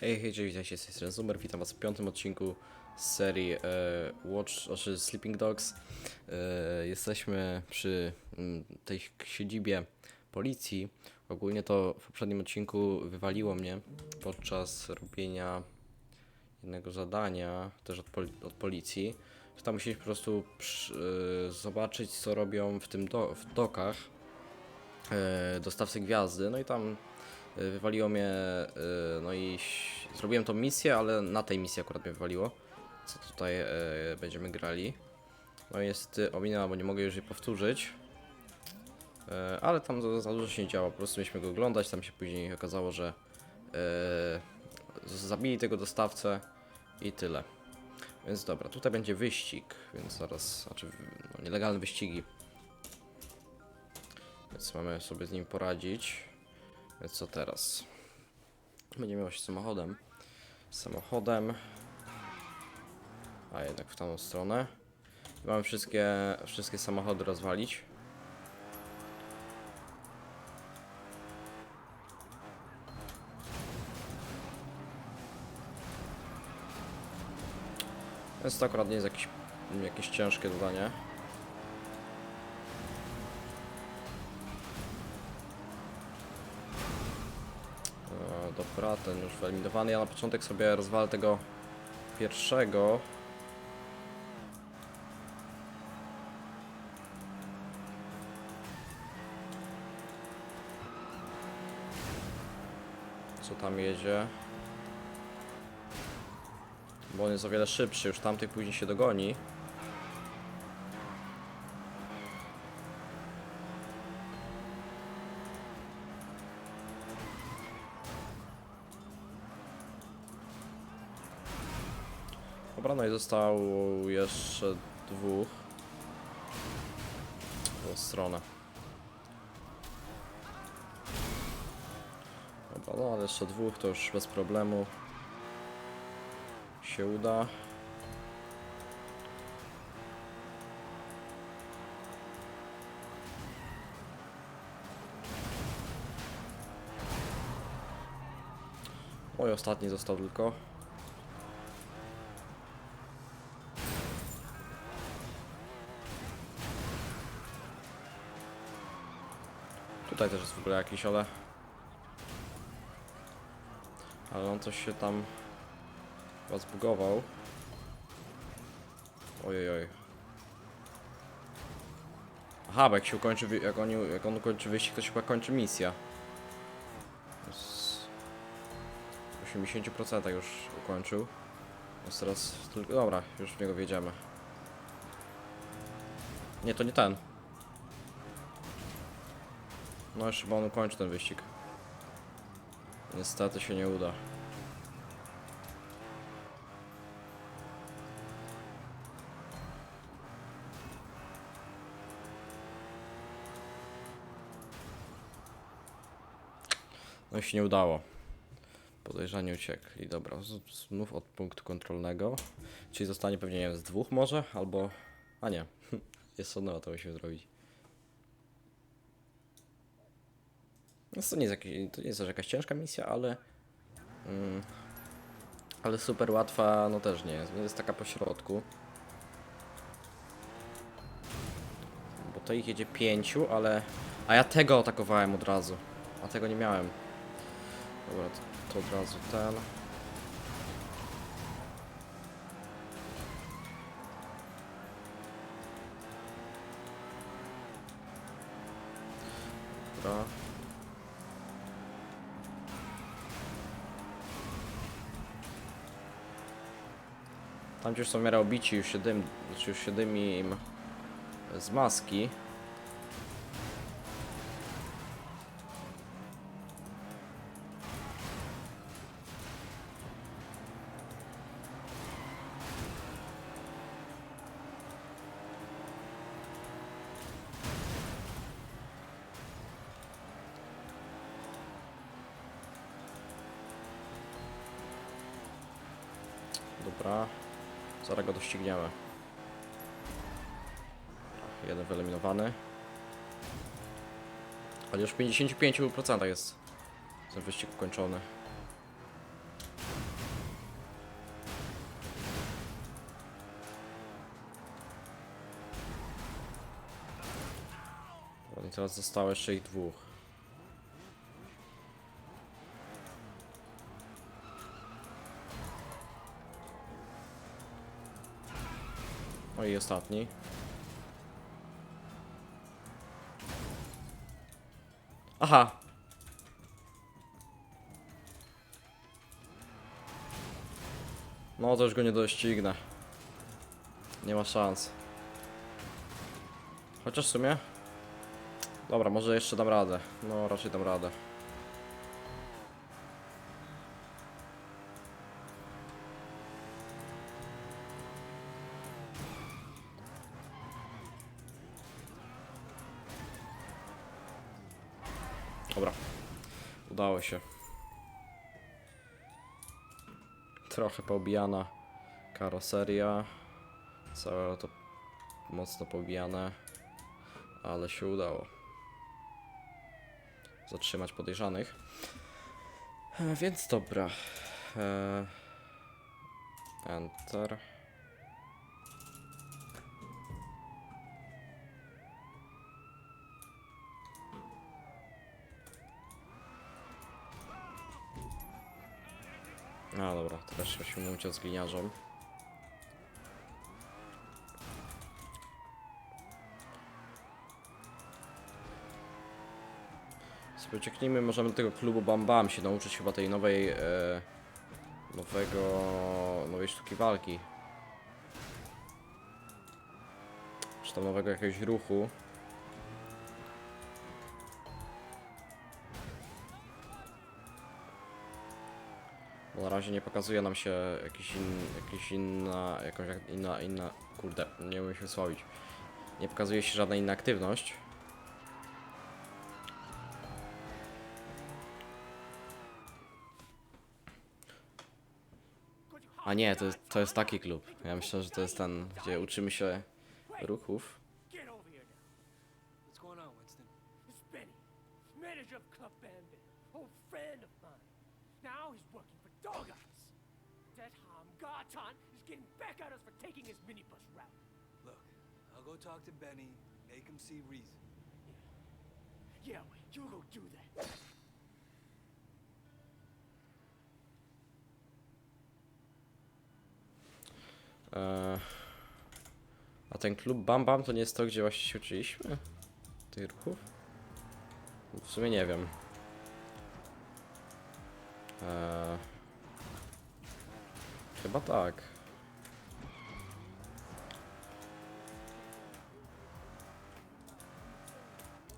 Hej, hej, cześć, witajcie, z tej Zumer, witam was w piątym odcinku z serii e, Watch, znaczy Sleeping Dogs. E, jesteśmy przy mm, tej siedzibie policji. Ogólnie to w poprzednim odcinku wywaliło mnie podczas robienia jednego zadania, też od, poli od policji. Tam musieliśmy po prostu przy, e, zobaczyć, co robią w tym do w dokach e, dostawcy gwiazdy, no i tam wywaliło mnie, y, no i zrobiłem tą misję, ale na tej misji akurat mnie wywaliło, co tutaj y, będziemy grali. No niestety ominęła, bo nie mogę już jej powtórzyć, ale tam za, dużo się nie działo, po prostu mieliśmy go oglądać, tam się później okazało, że zabili tego dostawcę i tyle. Więc dobra, tutaj będzie wyścig, więc zaraz, znaczy no, nielegalne wyścigi. Więc mamy sobie z nim poradzić. Co teraz? Będziemy jechać samochodem. Samochodem. A jednak w tamtą stronę. Mamy wszystkie, wszystkie samochody rozwalić. Więc to akurat nie jest jakieś, jakieś ciężkie zadanie. Dobra, ten już wyeliminowany. Ja na początek sobie rozwalę tego pierwszego. Co tam jedzie? Bo on jest o wiele szybszy, już tamtych później się dogoni. Dobra, no i zostało jeszcze dwóch. Tą stronę. Dobra, no ale jeszcze dwóch to już bez problemu się uda. Oj, ostatni został tylko. Tutaj też jest w ogóle jakiś, ale... Ale on coś się tam... Chyba zbugował. Ojej, oj. Aha, bo jak się ukończy, jak on, jak on ukończy wyścig, to się chyba kończy misja. Z 80% już ukończył. Jest teraz tylko... Dobra, już w niego wjedziemy. Nie, to nie ten. No jeszcze chyba on ukończy ten wyścig. Niestety się nie uda. No się nie udało. Podejrzanie uciekli. Dobra, znów od punktu kontrolnego. Czyli zostanie pewnie, nie wiem, z dwóch może, albo... A nie, jest odnowa, to musimy zrobić. No to nie jest, jakiś, to nie jest też jakaś ciężka misja, ale... Mm, ale super łatwa, no też nie jest. Jest taka po środku. Bo to ich jedzie pięciu, ale... A ja tego atakowałem od razu. A tego nie miałem. Dobra, to, to od razu ten. Dobra. Tam już są w miarę obici, już się dym, znaczy już się dymi im z maski. Dobra, Zaraz go dościgniemy. Tak, jeden wyeliminowany. Ale już w 55% jest ten wyścig ukończony. Teraz zostało jeszcze ich dwóch. I ostatni. Aha! No to już go nie doścignę. Nie ma szans. Chociaż w sumie. Dobra, może jeszcze dam radę. No, raczej dam radę. Dobra. Udało się. Trochę poobijana karoseria. Całe to mocno pobijane, ale się udało zatrzymać podejrzanych. E, Więc dobra. E, Enter. A dobra, teraz musimy uciec z gliniarzem. Sobie możemy tego klubu Bam Bam się nauczyć chyba tej nowej, e, nowego, nowej sztuki walki. Czy tam nowego jakiegoś ruchu. Razie nie pokazuje nam się jakiś, in, jakiś inna, jakaś inna, inna, kurde, nie umiem się wysłowić. Nie pokazuje się żadna inna aktywność. A nie, to, jest- to jest taki klub. Ja myślę, że to jest ten, gdzie uczymy się ruchów. Now. He's working Dog Eyes. That Ham Garton is getting back at us for taking his minibus route. Look, I'll go talk to Benny, make him see reason. Yeah, you go do that. Eee, a ten klub Bam Bam to nie jest to, gdzie właśnie się uczyliśmy? Tych ruchów? W sumie nie wiem. Eee, chyba tak.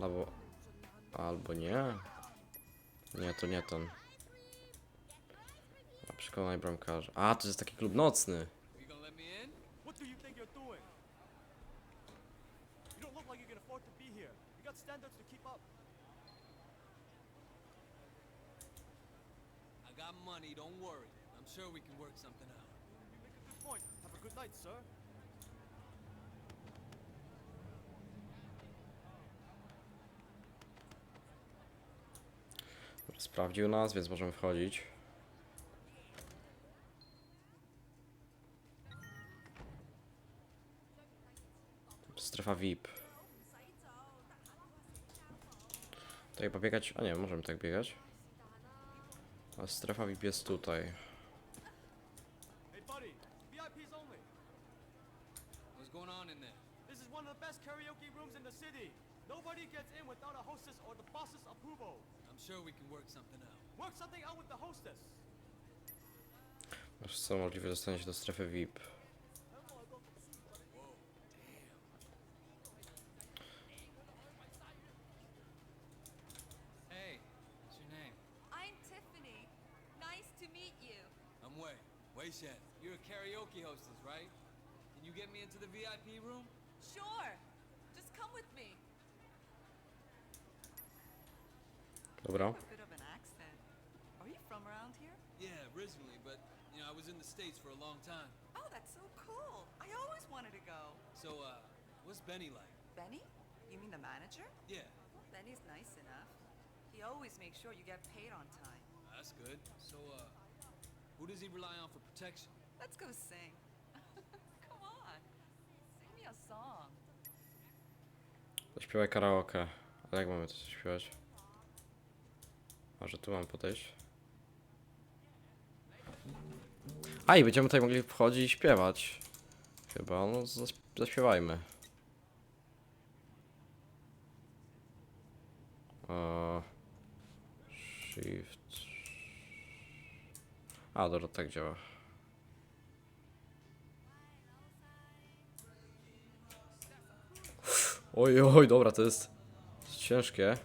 Albo... Albo nie. Nie, to nie ten. A przekonaj bramkarza. A, to jest taki klub nocny. I got money, don't worry. Sure we can work something out. You make a good point. Have a good night, sir. Sprawdził nas, więc możemy wchodzić. Strefa VIP. Tutaj pobiegać. A nie, możemy tak biegać. A strefa VIP jest tutaj. Best karaoke rooms in the city. Nobody gets in without a hostess or the boss's approval. I'm sure we can work something out. Work something out with the hostess. Masz co możliwe dostanie się do strefy VIP. Hey, what's your name? I'm Tiffany. Nice to meet you. I'm Wei. Wei Shen. You're a karaoke hostess, right? Can you get me into the VIP room? Sure. Just come with me. Dobra. A bit of an accent. Are you from around here? Yeah, originally, but you know, I was in the States for a long time. Oh, that's so cool. I always wanted to go. So, uh, what's Benny like? Benny? You mean the manager? Yeah, Well, Benny's nice enough. He always makes sure you get paid on time. that's good. So, uh, who does he rely on for protection? Let's go sing. come on. Sing me a song. Zaśpiewaj karaoke. A jak mamy to śpiewać? A że tu mam podejść? A i będziemy tutaj mogli wchodzić i śpiewać. Chyba, no zaśpiewajmy. Eee, shift. A, dobra, tak działa. Oj, oj, dobra, to jest, to jest ciężkie.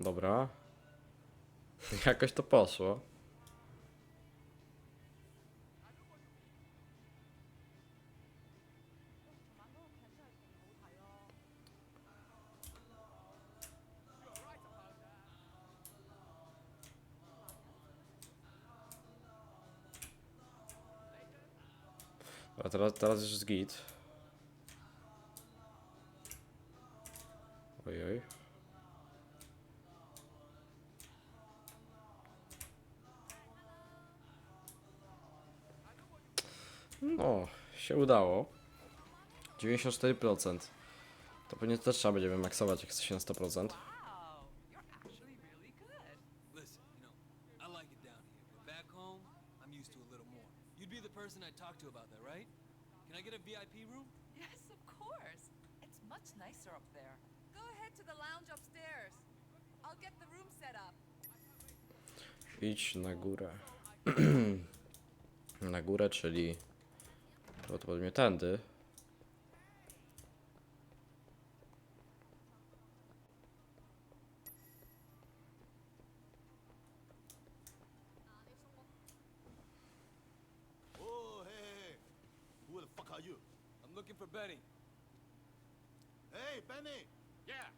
Dobra. Jakoś to poszło. Teraz, teraz już jest git. Się udało. 94%. To pewnie też trzeba będzie wymaksować, jak chce się na 100%. Wow, you're actually really good. Listen, you know, I like it down here, but back home, I'm used to a little more. You'd be the person I'd talk to about that, right? Can I get a VIP room? Yes, of course. It's much nicer up there. Go ahead to the lounge upstairs. I'll get the room set up. Idź na górę. na górę, czyli prawdopodobnie tędy. Oh, hey, hey, hey. Who the fuck are you? I'm looking for Benny. Hey, Benny. Yeah.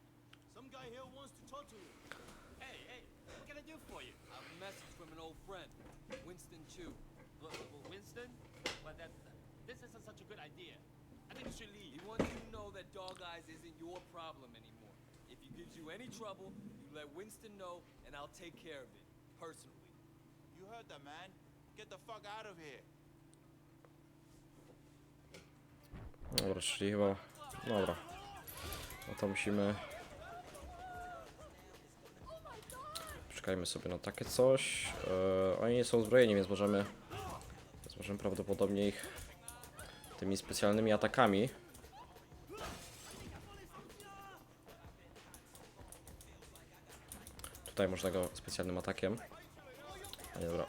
Some guy here wants to talk to you. Hey, hey, what can I do for you? I have a message from an old friend, Winston Chu. Well, well, Winston? Well, that, this isn't such a good idea. I think you should He leave. wants you to know that Dog Eyes isn't your problem anymore. If he gives you any trouble, you let Winston know, and I'll take care of it, personally. You heard that, man. Get the fuck out of here. Dobra, czyli chyba... Dobra. No to musimy... Czekajmy sobie na takie coś. E, oni nie są uzbrojeni, więc możemy... Więc możemy prawdopodobnie ich tymi specjalnymi atakami. Tutaj można go specjalnym atakiem. Nie, dobra.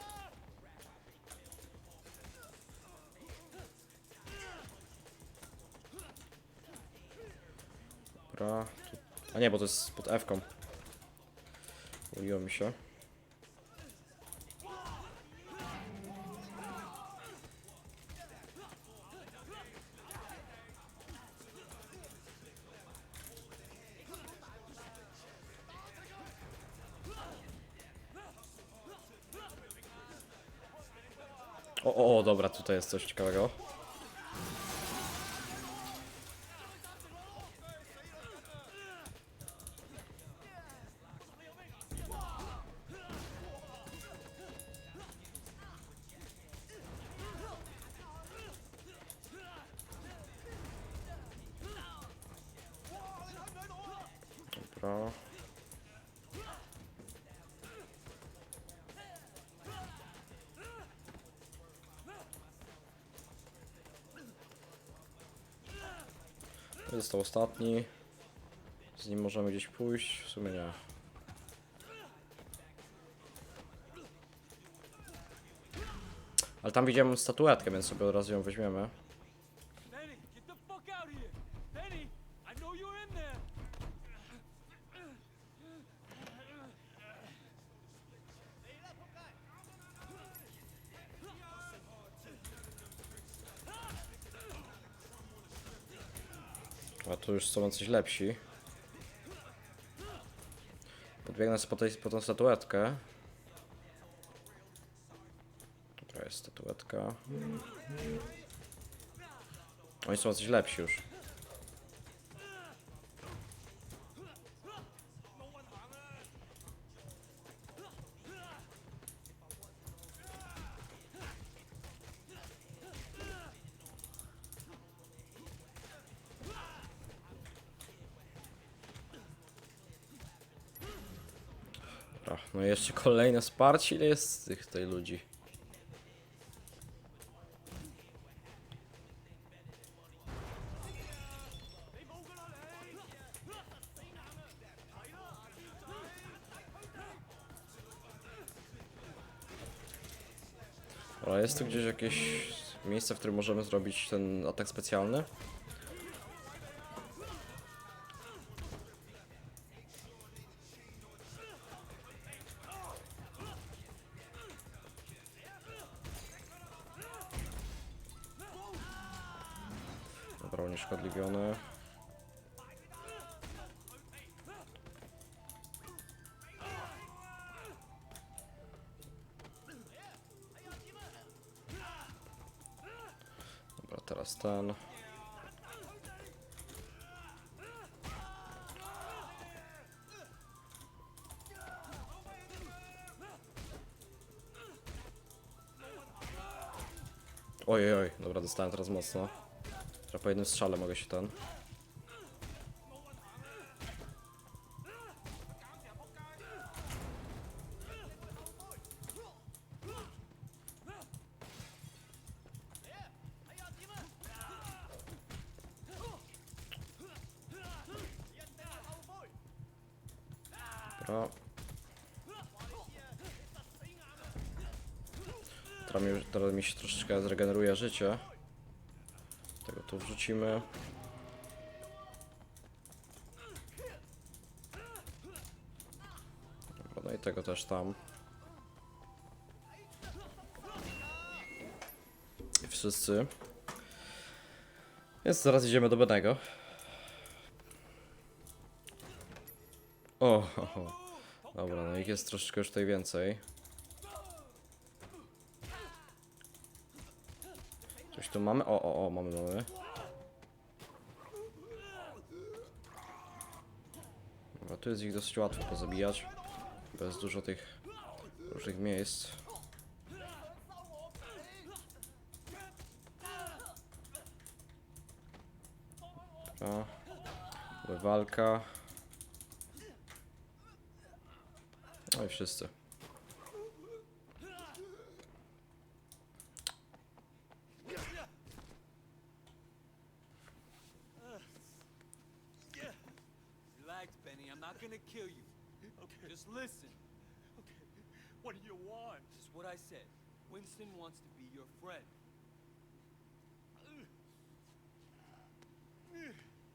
Dobra. A nie, bo to jest pod F-ką. Uliło mi się. Dobra, tutaj jest coś ciekawego. Dobra. Został ostatni. Z nim możemy gdzieś pójść. W sumie nie. Ale tam widziałem statuetkę, więc sobie od razu ją weźmiemy. to już są coś lepsi. Podbiegnę sobie po, tej, po tą statuetkę. Tutaj jest statuetka. Oni są coś lepsi już. No i jeszcze kolejne wsparcie. Ile jest tych tutaj ludzi? Dobra, jest tu gdzieś jakieś miejsce, w którym możemy zrobić ten atak specjalny? Unieszkodliwiony. Dobra, teraz ten. Ojej, oj, dobra, dostałem teraz mocno. Że po jednym strzale mogę się ten. Teraz mi, teraz mi się troszeczkę zregeneruje życie. Dobra, no i tego też tam. I wszyscy. Więc zaraz idziemy do Benego. O, ho. dobra, no ich jest troszeczkę już tutaj więcej. Coś tu mamy? O, o, o, mamy, mamy. Dobra, tu jest ich dosyć łatwo pozabijać. Bo jest dużo tych różnych miejsc. Dobra. Dobra, Walka. No i wszyscy. Relax, Benny. I'm not gonna kill you. Okay. Just listen. Okay, what do you want? Just what I said. Winston wants to be your friend.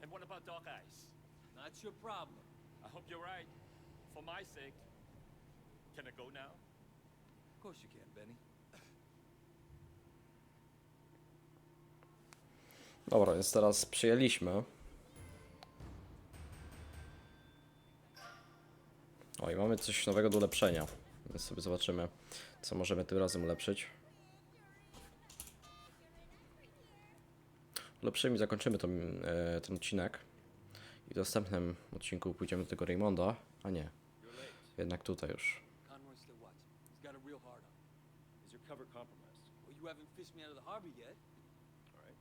And what about Dog Eyes? Not your problem. I hope you're right. For my sake. Can I go now? Of course you can, Benny. Dobra, więc teraz przyjęliśmy. O, i mamy coś nowego do ulepszenia. Więc sobie zobaczymy, co możemy tym razem ulepszyć. Ulepszymy i zakończymy e, ten odcinek. I w następnym odcinku pójdziemy do tego Raymonda. A nie, jednak tutaj już. Conroy still what? He's got a real hard on. Is your cover compromised? Well, you haven't fished me out of the harbor yet. All right.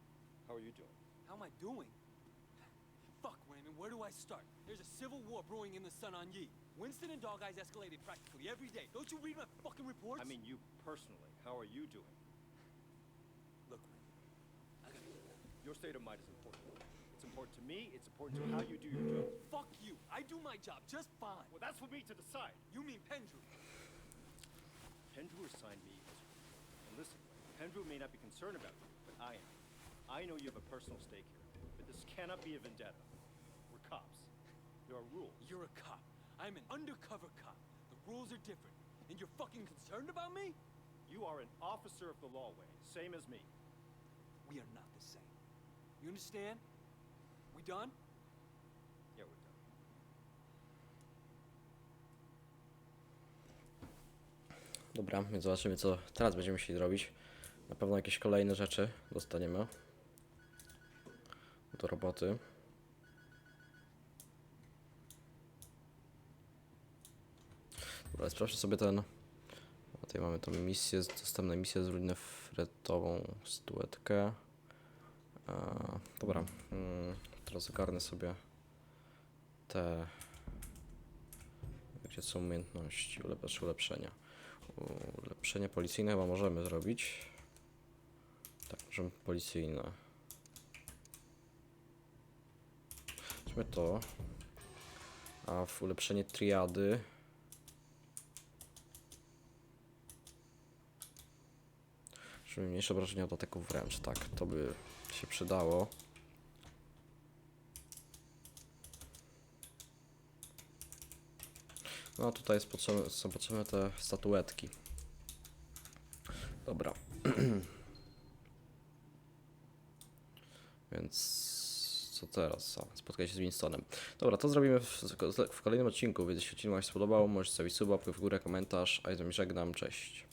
How are you doing? How am I doing? Fuck, Raymond, where do I start? There's a civil war brewing in the Sun on Yi. Winston and Dog Eyes escalated practically every day. Don't you read my fucking reports? I mean, you personally. How are you doing? look, Raymond. I gotta go. Your state of mind is important. It's important to me. It's important to how you do your job. Fuck you. I do my job just fine. Well, that's for me to decide. You mean Pendrew? Pendrew assigned me. as- And listen, Pendrew may not be concerned about you, but I am. I know you have a personal stake here, but this cannot be a vendetta. We're cops. There are rules. You're a cop. I'm an undercover cop. The rules are different. And you're fucking concerned about me? You are an officer of the law, Wayne, same as me. We are not the same. You understand? We done? Yeah, we're done. Dobra, więc zobaczymy, co teraz będziemy musieli zrobić. Na pewno jakieś kolejne rzeczy dostaniemy do roboty. Dobra, sprawdźmy sobie ten. a Tutaj mamy tą misję, dostępną misję z ruinę fretową statuetkę. E, dobra, mm, teraz ogarnę sobie te. Gdzie są umiejętności, ulepsz, ulepszenia. Ulepszenie policyjne chyba możemy zrobić. Tak, możemy policyjne. Weźmy to. A w ulepszenie triady. Żeby mniejsze obrażenia od ataków wręcz, tak, to by się przydało. No tutaj są potrzebne te statuetki. Dobra. Więc co teraz? Spotkaj się z Winstonem. Dobra, to zrobimy w, w kolejnym odcinku, więc jeśli odcinek Wam się spodobał, możecie zostawić suba, w górę, komentarz, a ja z wami żegnam, cześć.